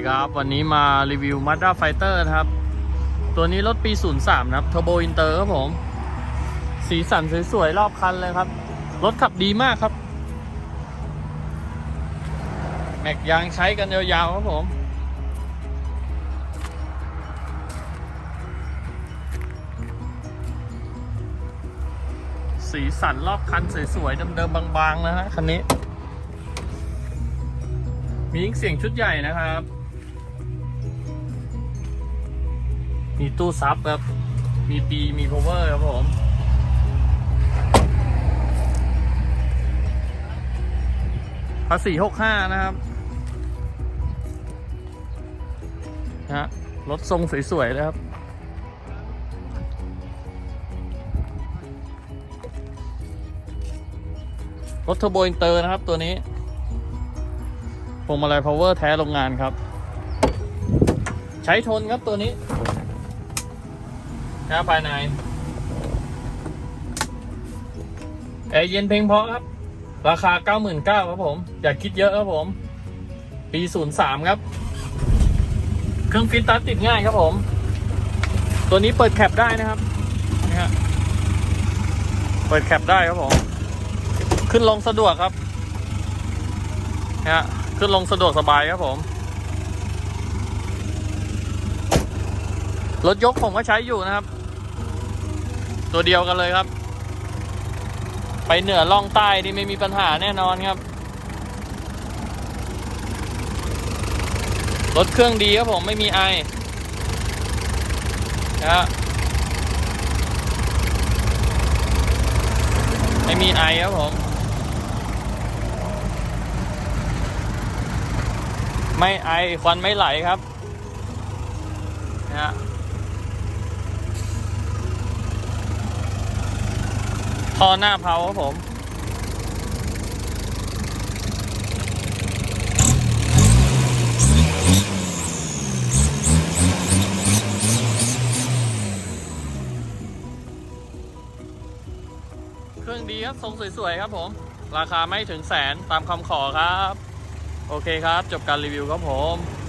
ดีครับ วันนี้มารีวิว Mazda Fighter ครับ ตัวนี้รถปี 03 นะครับ Turbo Inter ครับผม สีสันสวยๆ รอบคันเลยครับ รถขับดีมากครับ แม็กยางใช้กันยาวๆ ครับผม สีสันรอบคันสวยๆ เดิมๆ บางๆ นะฮะ คันนี้มีเสียงชุดใหญ่นะครับ มีตู้ซับครับ มีปีมี power ครับผมภาษีหกห้านะครับนะฮะรถทรงสวยๆเลยครับ รถเทอร์โบอินเตอร์นะครับตัวนี้พวงมาลัย power แท้โรงงานครับ ใช้ทนครับตัวนี้ นะภายในแอร์เย็นเพลงพราะครับ ราคา 99,000ครับผม อย่าคิดเยอะครับผม ปี 03 ครับ เครื่องฟิตตัสติดง่ายครับผม ตัวนี้เปิดแคปได้นะครับนี่ฮะเปิดแคปได้ครับผม ขึ้นลงสะดวกครับนะฮะขึ้นลงสะดวกสบายครับผม รถยกผมก็ใช้อยู่นะครับ ตัวเดียวกันเลยครับ ไปเหนือล่องใต้นี่ไม่มีปัญหาแน่นอนครับ รถเครื่องดีครับผมไม่มีไอนะฮะไม่มีไอครับผม ไม่ไอควันไม่ไหลครับนะฮะ ท่อหน้าเผาครับผม เครื่องดีครับ ทรงสวยๆ ครับผม ราคาไม่ถึงแสนตามคำขอครับ โอเคครับ จบการรีวิวครับผม